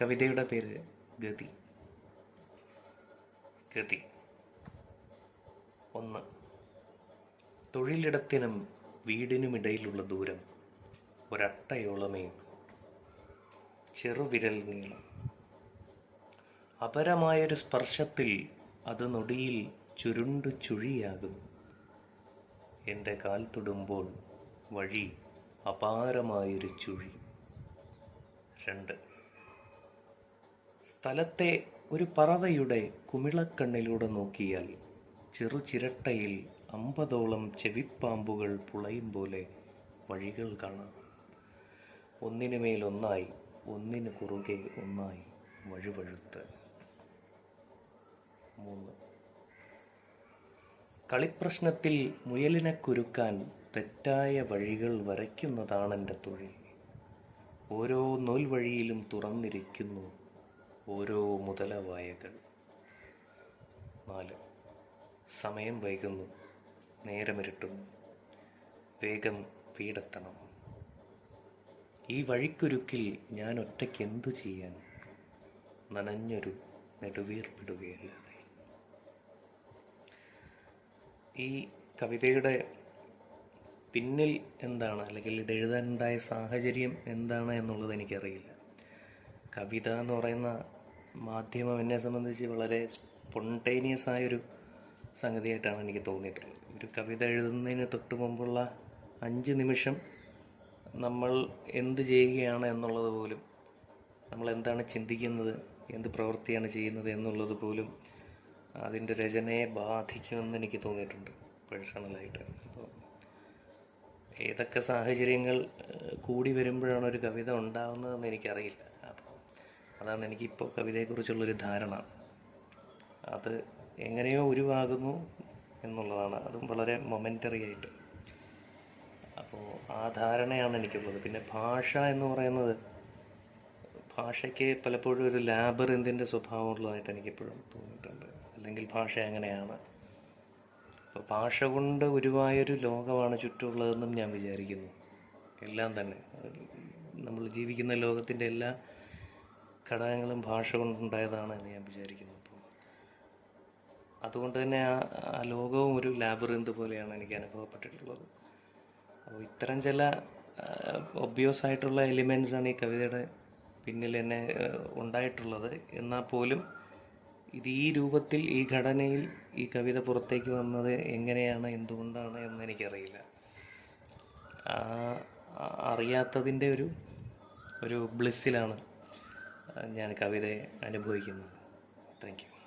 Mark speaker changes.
Speaker 1: കവിതയുടെ പേര് ഗതി. ഗതി. ഒന്ന്. തൊഴിലിടത്തിനും വീടിനുമിടയിലുള്ള ദൂരം ഒരട്ടയോളമേ. ചെറുവിരൽ നീളം. അപരമായൊരു സ്പർശത്തിൽ അത് നൊടിയിൽ ചുരുണ്ടു ചുഴിയാകും. എന്റെ കാൽ തൊടുമ്പോൾ വഴി അപാരമായൊരു ചുഴി. രണ്ട്. സ്ഥലത്തെ ഒരു പറവയുടെ കുമിളക്കണ്ണിലൂടെ നോക്കിയാൽ ചെറുചിരട്ടയിൽ അമ്പതോളം ചെവിപ്പാമ്പുകൾ പുളയും പോലെ വഴികൾ കാണാം. ഒന്നിനുമേൽ ഒന്നായി ഒന്നിന് കുറുകെ ഒന്നായി വഴുവഴുത്ത്. മൂന്ന്. കളിപ്രശ്നത്തിൽ മുയലിനെ കുരുക്കാൻ തെറ്റായ വഴികൾ വരയ്ക്കുന്നതാണെന്റെ തൊഴിൽ. ഓരോ നൂൽ വഴിയിലും തുറന്നിരിക്കുന്നു ഓരോ മുതലവായകൾ നാല്. സമയം വൈകുന്നു. നേരമിരുട്ടുന്നു വേഗം വീടെത്തണം. ഈ വഴിക്കുരുക്കിൽ ഞാൻ ഒറ്റയ്ക്ക് എന്തു ചെയ്യാൻ നനഞ്ഞൊരു നെടുവീർപ്പിടുകയല്ലാതെ. ഈ കവിതയുടെ പിന്നിൽ എന്താണ്? അല്ലെങ്കിൽ ഇത് എഴുതാനുണ്ടായ സാഹചര്യം എന്താണ് എന്നുള്ളത് എനിക്കറിയില്ല. കവിത എന്ന് പറയുന്ന മാധ്യമം എന്നെ സംബന്ധിച്ച് വളരെ സ്പോണ്ടേനിയസ് ആയൊരു സംഗതിയായിട്ടാണ് എനിക്ക് തോന്നിയിട്ടുള്ളത്. ഒരു കവിത എഴുതുന്നതിന് തൊട്ട് മുമ്പുള്ള അഞ്ച് നിമിഷം നമ്മൾ എന്ത് ചെയ്യുകയാണ് എന്നുള്ളത് പോലും നമ്മൾ എന്താണ് ചിന്തിക്കുന്നത് എന്ത് പ്രവൃത്തിയാണ് ചെയ്യുന്നത് എന്നുള്ളത് പോലും അതിന്റെ രചനയെ ബാധിക്കുമെന്ന് എനിക്ക് തോന്നിയിട്ടുണ്ട് പേഴ്സണലായിട്ട് അപ്പോൾ ഏതൊക്കെ സാഹചര്യങ്ങൾ കൂടി വരുമ്പോഴാണ് ഒരു കവിത ഉണ്ടാകുന്നതെന്ന് എനിക്കറിയില്ല. അപ്പോൾ അതാണ് എനിക്കിപ്പോൾ കവിതയെക്കുറിച്ചുള്ളൊരു ധാരണ. അത് എങ്ങനെയോ ഉരുവാകുന്നു എന്നുള്ളതാണ്. അതും വളരെ മൊമെന്ററി ആയിട്ട്. അപ്പോൾ ആ ധാരണയാണ് എനിക്കുള്ളത്. പിന്നെ ഭാഷ എന്ന് പറയുന്നത് ഭാഷയ്ക്ക് പലപ്പോഴും ഒരു ലാബറിന്തിന്റെ സ്വഭാവമുള്ളതായിട്ട് എനിക്കിപ്പോഴും തോന്നിയിട്ടുണ്ട്. അല്ലെങ്കിൽ ഭാഷ അങ്ങനെയാണ് അപ്പോൾ ഭാഷ കൊണ്ട് ഉരുവായൊരു ലോകമാണ് ചുറ്റുമുള്ളതെന്നും ഞാൻ വിചാരിക്കുന്നു. എല്ലാം തന്നെ. നമ്മൾ ജീവിക്കുന്ന ലോകത്തിന്റെ എല്ലാ ഘടകങ്ങളും ഭാഷ കൊണ്ടുണ്ടായതാണ് എന്ന് ഞാൻ വിചാരിക്കുന്നു അപ്പോൾ അതുകൊണ്ട് തന്നെ ആ ലോകവും ഒരു ലാബറിന്ത് പോലെയാണ് എനിക്ക് അനുഭവപ്പെട്ടിട്ടുള്ളത്. അപ്പോൾ ഇത്തരം ചില ഒബ്വിയസ് ആയിട്ടുള്ള എലിമെൻസ് ആണ് ഈ കവിതയുടെ പിന്നിൽ എന്നെ ഉണ്ടായിട്ടുള്ളത്. എന്നാൽ പോലും ഇത് ഈ രൂപത്തിൽ ഈ ഘടനയിൽ ഈ കവിത പുറത്തേക്ക് വന്നത് എങ്ങനെയാണ് എന്തുകൊണ്ടാണ് എന്ന് എനിക്കറിയില്ല. അറിയാത്തതിന്റെ ഒരു ഒരു ബ്ലിസ്സിലാണ് ഞാൻ കവിതയെ അനുഭവിക്കുന്നു. Thank you